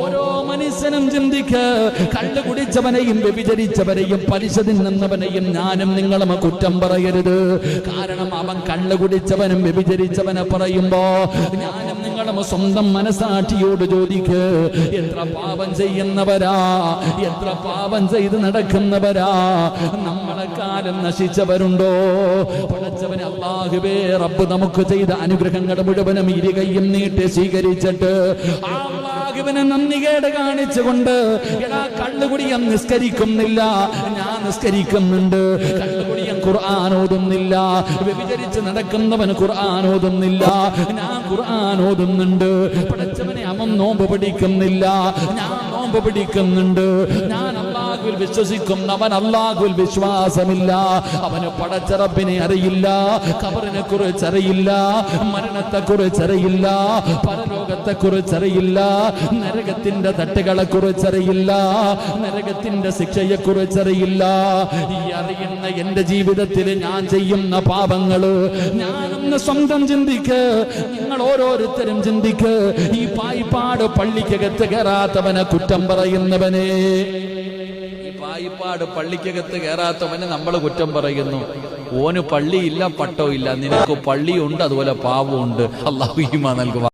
ഓരോ മനുഷ്യനും ചിന്തിക്ക്. കള്ളു കുടിച്ചവനെയും വ്യഭിചരിച്ചവനെയും പലിശ തിന്നുന്നവനെയും ഞാനും നിങ്ങളും കുറ്റം പറയരുത്. കാരണം അവൻ കള്ളു കുടിച്ചവനും വ്യഭിചരിച്ചവനെ പറയുമ്പോ ഞാനും നിങ്ങളും സ്വന്തം മനസാക്ഷിയോട് ചോദിക്ക്. എത്ര പാപം ചെയ്യുന്നവരാ? എത്ര പാപം ചെയ്ത് നടക്കുന്നവരാ? നമ്മളെ കാലം നശിച്ചവരുണ്ടോ? പടച്ചവന് അള്ളാഹുബേ റബ്ബ് നമുക്ക് ചെയ്ത അനുഗ്രഹങ്ങൾ മുഴുവനും ഇരുകയും നീട്ടി സ്വീകരിച്ചിട്ട് ആ അള്ളാഹുവിനെ നന്ദികേട് കാണിച്ചുകൊണ്ട് എടാ കള്ളുകുടിയം നിസ്കരിക്കുന്നില്ല ഞാൻ നിസ്കരിക്കുന്നുണ്ട്. കള്ളുകുടിയം ഖുർആൻ ഓതുന്നില്ല വ്യഭിചരിച്ച് നടക്കുന്നവൻ ഖുർആൻ ഓതുന്നില്ല ഞാൻ ഖുർആൻ ഓതുന്നുണ്ട്. പഠിച്ചവനെ അമം നോമ്പ് പിടിക്കുന്നില്ല ഞാൻ നോമ്പ് പിടിക്കുന്നുണ്ട് ഞാൻ അള്ളാഹുവിൽ വിശ്വസിക്കുന്നവൻ അള്ളാഹുവിൽ വിശ്വാസമില്ല. അവന് പടച്ചറപ്പിനെ അറിയില്ല. കബറിനെ കുറിച്ച് അറിയില്ല മരണത്തെ കുറിച്ച് അറിയില്ല പരലോകത്തെ കുറിച്ച് അറിയില്ല നരകത്തിന്റെ തട്ടുകളെ കുറിച്ച് അറിയില്ല നരകത്തിന്റെ ശിക്ഷയെ കുറിച്ച് അറിയില്ല ഈ അറിയുന്ന എന്റെ ജീവിതത്തിൽ ഞാൻ ചെയ്യുന്ന പാപങ്ങൾ ഞാനൊന്ന് സ്വന്തം ചിന്തിക്ക്. നിങ്ങൾ ഓരോരുത്തരും ചിന്തിക്ക്. ഈ പായിപ്പാട് പള്ളിക്കകത്ത് കയറാത്തവനെ കുറ്റം പറയുന്നവനെ. ഈ പായിപ്പാട് പള്ളിക്കകത്ത് കയറാത്തവനെ നമ്മൾ കുറ്റം പറയുന്നു. ഓന് പള്ളിയില്ല പട്ടവും ഇല്ല നിനക്ക് പള്ളിയുണ്ട് അതുപോലെ പാവമുണ്ട്. അള്ളാഹു ഈമാ നൽകുക